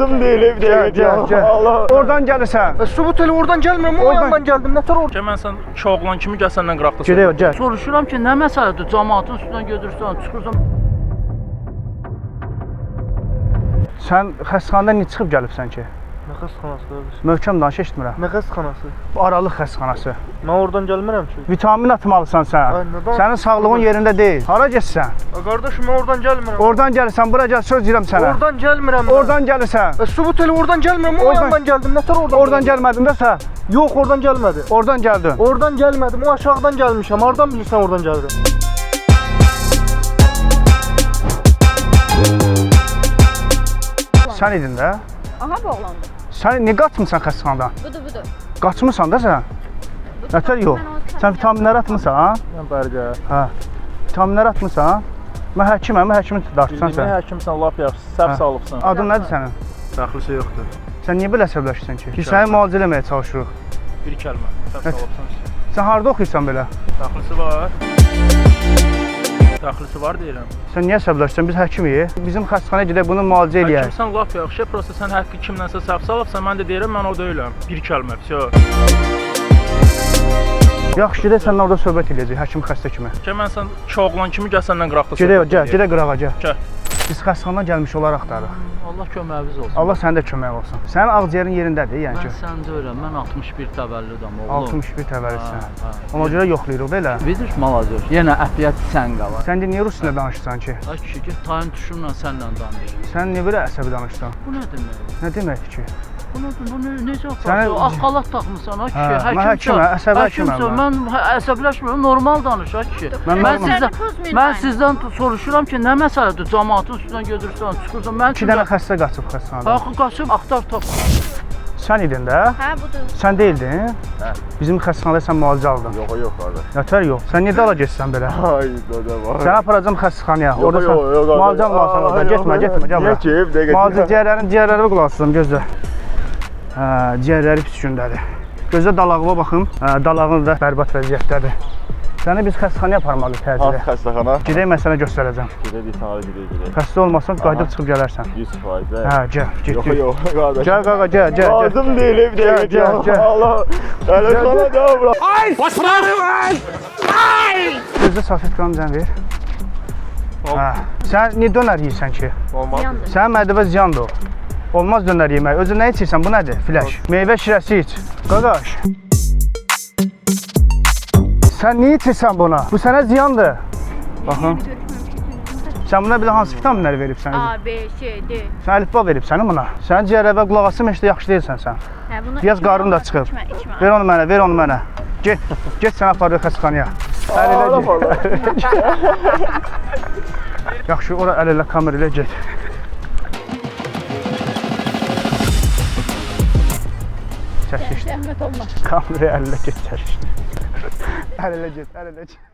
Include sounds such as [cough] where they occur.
Lazım değil dakika. gel, gel. Allah. Oradan gəlirsən. E, Subut elə oradan gəlmirəm, o Oradan- yandan gəldim. Nətər orada? Ki mən sən iki oğlan kimi gəl səndən qıraqda Gedək, gəl. Soruşuram ki, nə məsələdir? Cəmaatın üstündən gedirsən, çıxırsan. Sən xəstəxanadan niyə çıxıb gəlibsən ki? Nə xəstəxanası qardaş? Möhkəm danış eşitmirəm. Nə xəstəxanası? Bu aralıq xəstəxanası. Mən oradan gəlmirəm ki. Vitamin atmalısan sən. Ay, nədən? Sənin sağlığın yerində deyil. Hara getsən? Qardaşım mən oradan gəlmirəm. Oradan gəlirsən, bura gəl, söz deyirəm sənə. Oradan gəlmirəm. Oradan gəlirsən. E, Subut elə oradan gəlmirəm, o Oradan- yandan gəldim. Nətər oradan? Oradan gəlmədin də sən. Yox, oradan gəlmədi. Oradan gəldin. Oradan gəlmədim, o aşağıdan gəlmişəm. Hardan bilirsən oradan gəlirəm? Sən idin də. Aha bağlandı. Sən niyə qaçmısan xəstəxanadan? Budur budur. Qaçmısan da sən. Nətər yox? Sən vitaminləri atmısan? Mən bərgə. Hə. Vitaminləri atmısan? Mən həkiməm, həkimi dartsan Bildiyin sən. həkimsən, lap yaxşı. Səhv Hə. salıbsan. Adın nədir sənin? Daxilisi yoxdur. Sən niyə belə əsəbləşirsən ki? Biz səni müalicə eləməyə çalışırıq. Bir kəlmə. Səhv salıbsan. Sən harda oxuyursan belə? Daxilisi var. Daxilisi var deyirəm. Sən niyə əsəbləşirsən? Biz həkimik. Bizim xəstəxanaya gedək bunu müalicə eləyək. Həkimsən lap yaxşı. Prosta sən haqqı kimdənsə səhv salıbsan, mən də deyirəm mən o deyiləm. Bir kəlmə. Vəsə. Yaxşı, gedək səninlə orada söhbət eləyəcək həkim xəstə kimi. Ki mən sən iki oğlan kimi gəl səndən qıraqda. Gedək, gəl, gedək qırağa gəl. Gəl. Biz xəstəxanadan gəlmiş olaraq axtarırıq. Allah köməyiniz olsun. Allah sənin də kömək olsun. Sənin ağciyərin yerindədir, yəni Mən ki. sən deyirəm, mən 61 təvəllüdəm oğlum. 61 təvəllüdsən. Ona görə yoxlayırıq da elə. Bilir, malazır. Yenə əfiyyət sən qalar. Sən də niyə rus dilində danışırsan ki? Ay kişi, get tayın düşürlə sənlə danış. Sən niyə belə əsəbi danışırsan? Bu nə demək? Nə deməkdir ki? Bu nə, bu ne, necə? Ağ xalat taxmısan ha kişi. Həkimsən. Həkimsən, mən. Əsəbləşmirəm, normal danış ha kişi. Mən Mən sizdən mən sizdən soruşuram ki, nə məsələdir? Cəmaatın üstündən gedirsən, çıxırsan. Mən 2 dənə xəstə qaçıb xəstəxanadan. Axı qaçıb axtar tap. Sən idin də? Hə budur. Sən deyildin? Hə. Bizim xəstəxanada sən müalicə aldın. Yox, yox qardaş. Nətər yox. Sən niyə dala getsən belə? Ay dada var. Səni aparacam xəstəxanaya. Yox, sən müalicə almalısan orada. Getmə, getmə, gəl Niyə bura. ki? Bir dəqiqə. Müalicə ciyərlərin ciyərlərinə qulaq asın gözlə. Hə, ciyərləri pis gündədir. Gözlə dalağıma baxım. Hə, dalağın da bərbad vəziyyətdədir. Səni biz xəstəxanaya aparmalıyıq Hansı təcili. xəstəxana? Gedək mən sənə göstərəcəm. Gedək bir sanalı gedək gedək. Xəstə olmasan qayıdıb çıxıb gələrsən. 100%. Hə, gəl, get. Yox, yox qardaş. Gəl qaqa, gəl, gəl, gəl. Lazım deyil bir dəqiqə. Gəl, gəl. Allah. Telefona da bırak. Gözlə salfetkanı zən ver. Hə. Sən niyə dönər yeyirsən ki? Olmaz. Sənin mədəvə ziyandır o. Olmaz dönər yemək. Özün nə içirsən? Bu nədir? Flash. Meyvə şirəsi iç. Qaqaş. Sən niyə içirsən buna? Bu sənə ziyandır. Baxın. Sən buna bir də hansı vitaminləri veribsən? A, B, C, D. Sən əlifba veribsən buna. Sənin ciyərə qulaq asım heç də yaxşı deyilsən sən. Hə bunu içmə, qarnın da çıxıb. İçmə, içmə. Ver onu mənə, ver onu mənə. Get, get sən aparır xəstəxanaya. Əl elə get. [laughs] Yaxşı, ora əl elə kamera ilə get. Çəkişdir. Zəhmət [laughs] olmaz. Kameraya əl elə get çəkişdir. Əl elə get, əl elə get.